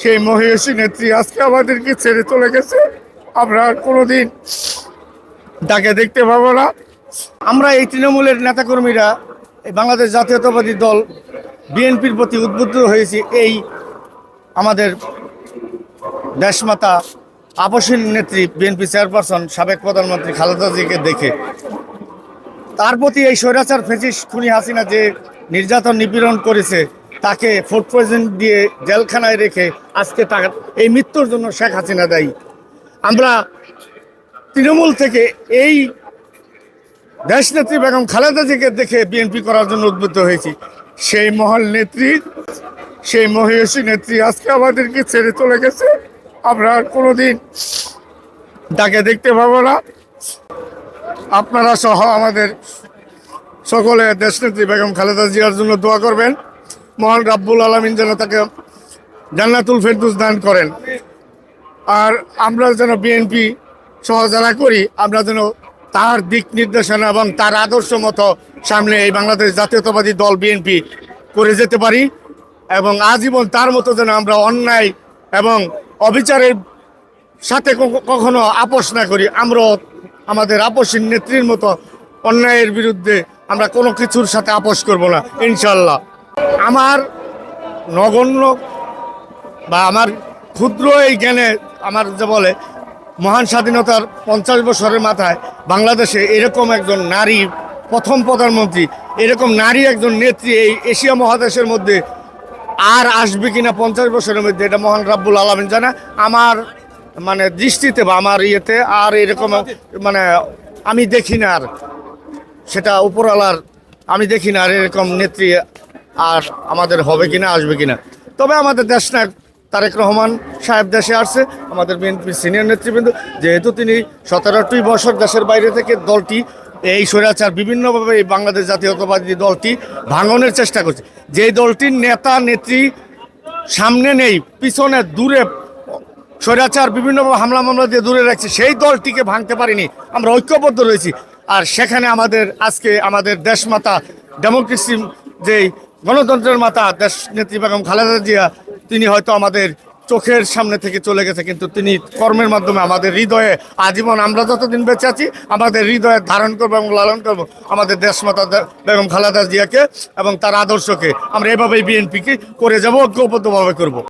সেই মহিষী নেত্রী আজকে আমাদেরকে ছেড়ে চলে গেছে। আমরা আর কোনোদিন তাকে দেখতে পাবো না। আমরা এই তৃণমূলের নেতাকর্মীরা বাংলাদেশ জাতীয়তাবাদী দল, বিএনপির প্রতি উদ্বুদ্ধ হয়েছি এই আমাদের দেশমাতা আপসীন নেত্রী, বিএনপি চেয়ারপারসন, সাবেক প্রধানমন্ত্রী খালেদা জিকে দেখে। তার প্রতি এই স্বৈরাচার ফেসিস খুনি হাসিনা যে নির্যাতন নিপীড়ন করেছে তাকে ফুড পয়জন দিয়ে জেলখানায় রেখে আজকে তার এই মৃত্যুর জন্য শেখ হাসিনা দায়ী। আমরা তৃণমূল থেকে এই দেশনেত্রী বেগম খালেদা জিকে দেখে বিএনপি করার জন্য উদ্বুদ্ধ হয়েছি। সেই মহল নেত্রী, সেই মহিষী নেত্রী আজকে আমাদেরকে ছেড়ে চলে গেছে। আমরা আর কোনোদিন তাকে দেখতে পাবো না। আপনারা সহ আমাদের সকলে দেশনেত্রী বেগম খালেদা জিয়ার জন্য দোয়া করবেন। মহান রাব্বুল আলমিন যেন তাকে জান্নাতুল ফেরদুস দান করেন। আর আমরা যেন বিএনপি সহ যারা করি, আমরা যেন তার দিক নির্দেশনা এবং তার আদর্শ মতো সামনে এই বাংলাদেশ জাতীয়তাবাদী দল বিএনপি করে যেতে পারি এবং আজীবন তার মতো যেন আমরা অন্যায় এবং অবিচারের সাথে কখনো আপোষ না করি। আমরাও আমাদের আপসীন নেত্রীর মতো অন্যায়ের বিরুদ্ধে আমরা কোনো কিছুর সাথে আপোষ করব না ইনশাল্লাহ আমার নগণ্য বা আমার ক্ষুদ্র এই জ্ঞানে আমার যে বলে, মহান স্বাধীনতার পঞ্চাশ বছরের মাথায় বাংলাদেশে এরকম একজন নারী, প্রথম প্রধানমন্ত্রী, এরকম নারী একজন নেত্রী এই এশিয়া মহাদেশের মধ্যে আর আসবে কিনা পঞ্চাশ বছরের মধ্যে, এটা মহান রাব্বুল আলমিন জানা। আমার মানে দৃষ্টিতে বা আমার ইয়েতে আর এরকম মানে আমি দেখি না আর। সেটা উপরওয়ালার, আমি দেখি না আর এরকম নেত্রী আর আমাদের হবে কিনা, আসবে কিনা। তবে আমাদের দেশ নায়ক তারেক রহমান সাহেব দেশে আসছে, আমাদের বিএনপি সিনিয়র নেতৃবৃন্দ। যেহেতু তিনি সতেরোটি বছর দেশের বাইরে থেকে দলটি এই স্বৈরাচার, বিভিন্নভাবে এই বাংলাদেশ জাতীয়তাবাদী দলটি ভাঙনের চেষ্টা করছে। যেই দলটির নেতা, নেত্রী সামনে নেই, পিছনে, দূরে স্বৈরাচার, বিভিন্নভাবে হামলা, মামলা দিয়ে দূরে রাখছে, সেই দলটিকে ভাঙতে পারিনি। আমরা ঐক্যবদ্ধ রয়েছি। আর সেখানে আমাদের, আজকে আমাদের দেশমাতা ডেমোক্রেসি যে গণতন্ত্রের মাতা দেশ নেত্রী বেগম খালেদা জিয়া, তিনি হয়তো আমাদের চোখের সামনে থেকে চলে গেছে, কিন্তু তিনি কর্মের মাধ্যমে আমাদের হৃদয়ে আজীবন আমরা যতদিন বেঁচে আছি, আমাদের হৃদয়ে ধারণ করব এবং লালন করব আমাদের দেশমাতা মাতা বেগম খালেদা জিয়াকে এবং তার আদর্শকে। আমরা এভাবেই বিএনপিকে করে যাব, ঐক্যবদ্ধভাবে করব।